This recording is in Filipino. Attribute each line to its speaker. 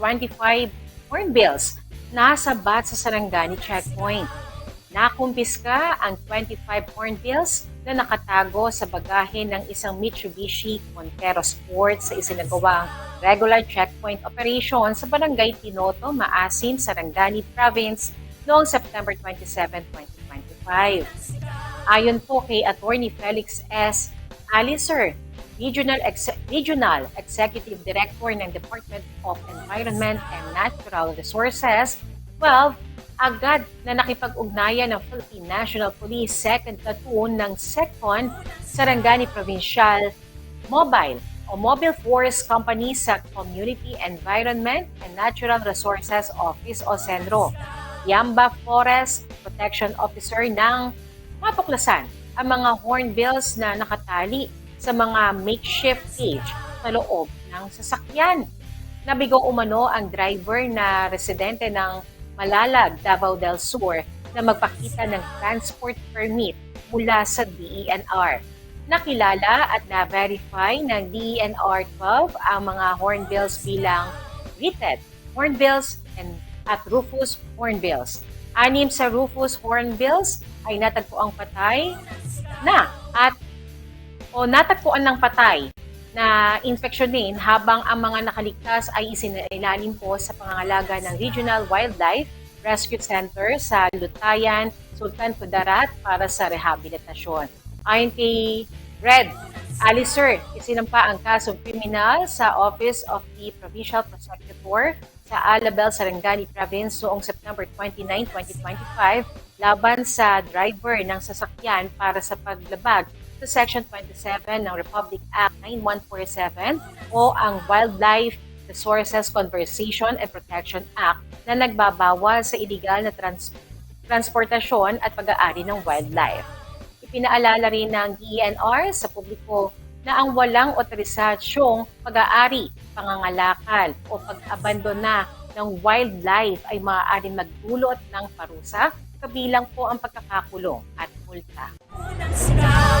Speaker 1: 25 hornbills na sabat sa Sarangani checkpoint. Nakumpiska ang 25 hornbills na nakatago sa bagahe ng isang Mitsubishi Montero Sport sa isinagawang regular checkpoint operation sa Barangay Tinoto, Maasin, Sarangani Province noong September 27, 2025. Ayon po kay Attorney Felix S. Alicer, Regional, Ex- Regional Executive Director ng Department of Environment and Natural Resources, 12, agad na nakipag-ugnayan ng Philippine National Police 2nd Platoon ng 2nd Sarangani Provincial Mobile o Mobile Force Company sa Community Environment and Natural Resources Office o CENRO. Yamba Forest Protection Officer ng matuklasan ang mga hornbills na nakatali sa mga makeshift cage sa loob ng sasakyan. Nabigo umano ang driver na residente ng Malalag, Davao del Sur na magpakita ng transport permit mula sa DENR. Nakilala at na-verify ng DENR 12 ang mga hornbills bilang Greeted, Hornbills, and at Rufus Hornbills. Anim sa Rufus Hornbills ay natagpuang patay na at o natagpuan ng patay na infeksyonin habang ang mga nakaligtas ay isinailalim po sa pangangalaga ng Regional Wildlife Rescue Center sa Lutayan, Sultan Kudarat para sa rehabilitasyon. Ayon kay Red Alicer, isinampa ang kasong kriminal sa Office of the Provincial Prosecutor sa Alabel, Sarangani Province noong September 29, 2025 laban sa driver ng sasakyan para sa paglabag sa Section 27 ng Republic Act 9147 o ang Wildlife Resources Conservation and Protection Act na nagbabawal sa iligal na trans- transportasyon at pag-aari ng wildlife. Ipinaalala rin ng DENR sa publiko na ang walang otorisasyong pag-aari, pangangalakal o pag-abandona ng wildlife ay maaaring magdulot ng parusa, kabilang po ang pagkakakulong at multa.